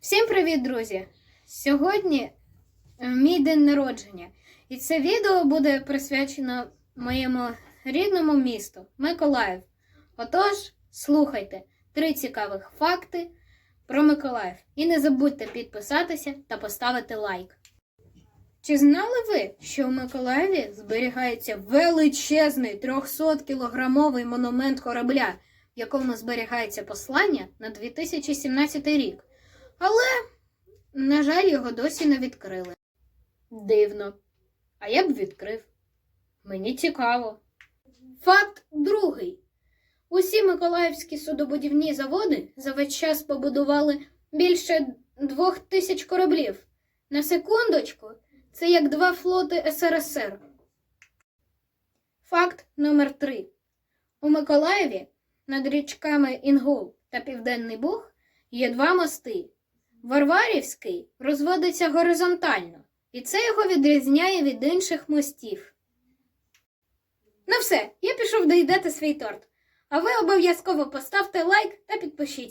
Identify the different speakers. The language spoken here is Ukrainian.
Speaker 1: Всім привіт, друзі! Сьогодні е, мій день народження, і це відео буде присвячено моєму рідному місту Миколаїв. Отож, слухайте три цікавих факти про Миколаїв. І не забудьте підписатися та поставити лайк. Чи знали ви, що в Миколаєві зберігається величезний 300-кілограмовий монумент корабля, в якому зберігається послання на 2017 рік? Але, на жаль, його досі не відкрили. Дивно. А я б відкрив. Мені цікаво. Факт другий. Усі миколаївські судобудівні заводи за весь час побудували більше двох тисяч кораблів. На секундочку, це як два флоти СРСР. Факт номер три. У Миколаєві над річками Інгул та Південний Буг є два мости. Варварівський розводиться горизонтально, і це його відрізняє від інших мостів. Ну все, я пішов доїдати свій торт. А ви обов'язково поставте лайк та підпишіться.